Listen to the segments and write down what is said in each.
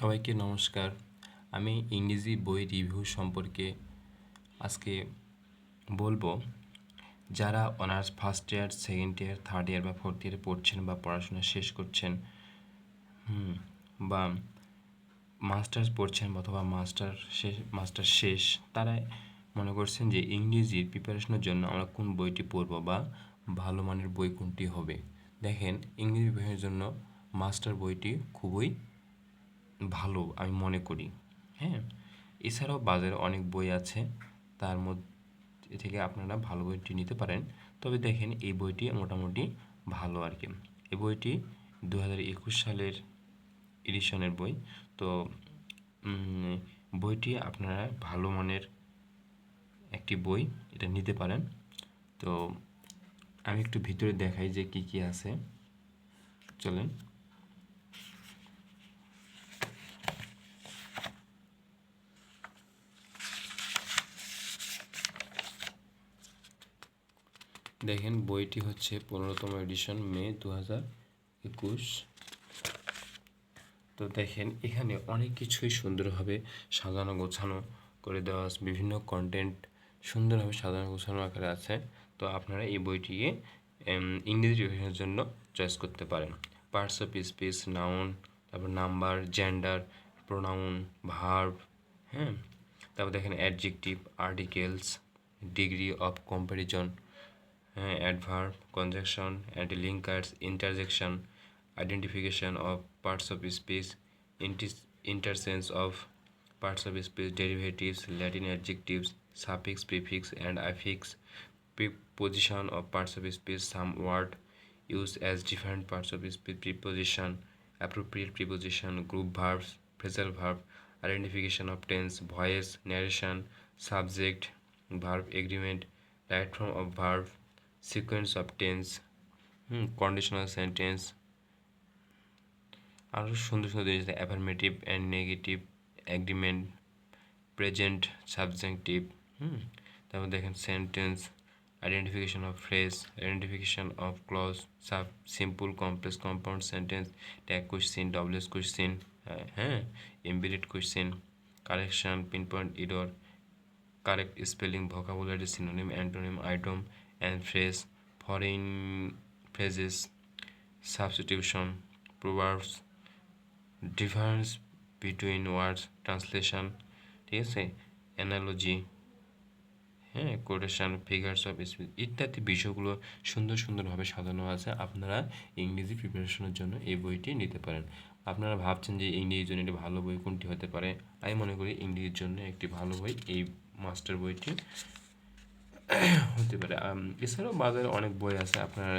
সবাইকে নমস্কার। আমি ইংরেজি বই রিভিউ সম্পর্কে আজকে বলব, যারা honours first year, second year, third year বা ফোর্থ ইয়ারে পড়ছেন বা পড়াশোনা শেষ করছেন বা মাস্টার্স পড়ছেন অথবা মাস্টার শেষ মাস্টার শেষ, তারা মনে করছেন যে ইংরেজির প্রিপারেশনের জন্য আমরা কোন বইটি পড়ব বা ভালো মানের বই কোনটি হবে। দেখেন, ইংরেজি প্রিপারেশনের জন্য মাস্টার বইটি খুবই ভালো আমি মনে করি। হ্যাঁ? এছাড়াও বাজারে অনেক বই আছে, তার মধ্যে থেকে আপনারা ভালো বইটি নিতে পারেন। তবে দেখেন, এই বইটি মোটামুটি ভালো আর কি। এই বইটি দু হাজার একুশ সালের এডিশনের বই। তো বইটি আপনারা ভালো মানের একটি বই এটা নিতে পারেন। তো, আমি একটু ভিতরে দেখাই যে কি কি আছে। চলেন। দেখেন, বইটি হচ্ছে পনেরোতম এডিশন, মে দু হাজার একুশ। তো দেখেন, এখানে অনেক কিছুই সুন্দরভাবে সাজানো গোছানো করে দেওয়া আছে, বিভিন্ন কন্টেন্ট সুন্দরভাবে সাজানো গোছানো আকারে আছে। তো আপনারা এই বইটিকে ইংরেজি রিভিশনের জন্য চয়েস করতে পারেন। পার্টস অফ স্পিচ নাউন তারপর নাম্বার জেন্ডার প্রোনাউন ভার্ব হ্যাঁ? তারপর দেখেন adjective articles degree of comparison হ্যাঁ adverb conjunction and linkers interjection of parts of speech, intis- interchange of parts of speech, derivatives, Latin adjectives, suffix, prefix, and affix, preposition of parts of speech, some word used as different parts of speech, preposition, appropriate preposition, group verbs, phrasal verb, identification of tense, voice, narration, subject, verb, agreement, right form of verb, sequence of tense hmm conditional sentence আরও সুন্দর সুন্দর জিনিস affirmative and negative agreement present subjunctive hmm, তারপর দেখেন sentence identification of phrase identification of clause sub simple complex compound sentence tag question doubles question হ্যাঁ embedded question correction pin point error correct spelling vocabulary synonym antonym idiom and phrase foreign phrases substitution proverbs difference between words translation ঠিক আছে? Analogy হ্যাঁ quotation figures of speech ইত্যাদি বিষয়গুলো সুন্দর সুন্দরভাবে সাজানো আছে। আপনারা ইংরেজি প্রিপারেশনের জন্য এই বইটি নিতে পারেন। আপনারা ভাবছেন যে ইংরেজির জন্য একটি ভালো বই কোনটি হতে পারে? আমি মনে করি ইংরেজির জন্য একটি ভালো বই এই মাস্টার বইটি হতে পারে। এছাড়াও বাজারে অনেক বই আছে আপনারা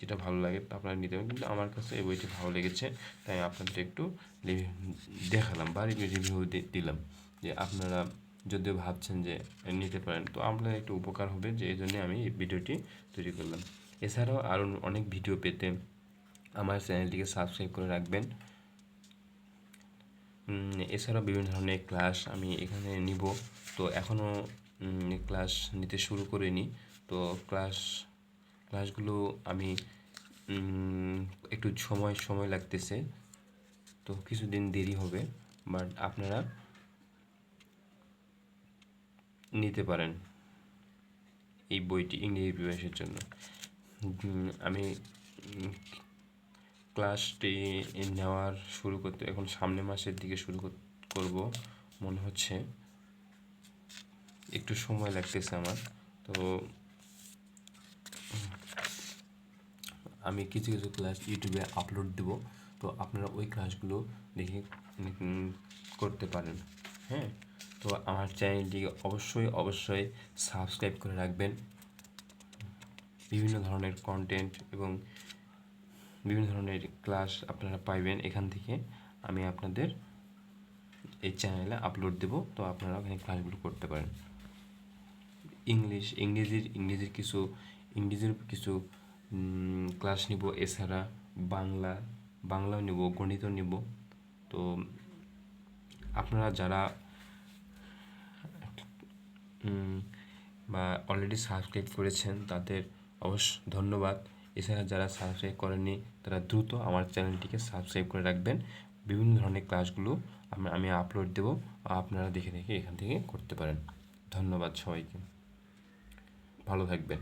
যেটা ভালো লাগে আপনারা নিতে পারেন। কিন্তু আমার কাছে এই বইটি ভালো লেগেছে, তাই আপনাদের একটু দেখালাম বা রিভিউ দিলাম যে আপনারা যদিও ভাবছেন যে নিতে পারেন, তো আপনার একটু উপকার হবে যে এই জন্য আমি এই ভিডিওটি তৈরি করলাম। এছাড়াও আরও অনেক ভিডিও পেতে আমার চ্যানেলটিকে সাবস্ক্রাইব করে রাখবেন। এছাড়াও বিভিন্ন ধরনের ক্লাস আমি এখানে নিব। তো এখনও ক্লাস নিতে শুরু করিনি। তো ক্লাস ক্লাসগুলো আমি একটু সময় সময় লাগতেছে। তো কিছুদিন দেরি হবে বাট আপনারা নিতে পারেন এই বইটি ইংরেজি প্রিপারেশনের জন্য। আমি ক্লাসটি নেওয়ার শুরু করতে, এখন সামনের মাসের দিকে শুরু কর- করব। মনে হচ্ছে একটু সময় লাগতেছে আমার। তো, আমি কিছু কিছু ক্লাস ইউটিউবে আপলোড দেব। তো আপনারা ওই ক্লাসগুলো দেখে করতে পারেন। হ্যাঁ? তো আমার চ্যানেলটিকে অবশ্যই অবশ্যই সাবস্ক্রাইব করে রাখবেন। বিভিন্ন ধরনের কন্টেন্ট এবং বিভিন্ন ধরনের ক্লাস আপনারা পাইবেন এখান থেকে। আমি আপনাদের এই চ্যানেলে আপলোড দেব। তো আপনারা ওখানে ক্লাসগুলো করতে পারেন। ইংলিশ, ইংরেজির ইংরেজির কিছু ইংরেজির কিছু ক্লাস নিব এছাড়া বাংলা, বাংলাও নেব, গণিতও নেব। তো আপনারা যারা বা অলরেডি সাবস্ক্রাইব করেছেন তাদের অবশ্য ধন্যবাদ। এছাড়া যারা সাবস্ক্রাইব করেননি, তারা দ্রুত আমার চ্যানেলটিকে সাবস্ক্রাইব করে রাখবেন। বিভিন্ন ধরনের ক্লাসগুলো আমি আমি আপলোড দেবো। আপনারা দেখে দেখে এখান থেকে করতে পারেন। ধন্যবাদ সবাইকে। ভালো থাকবেন।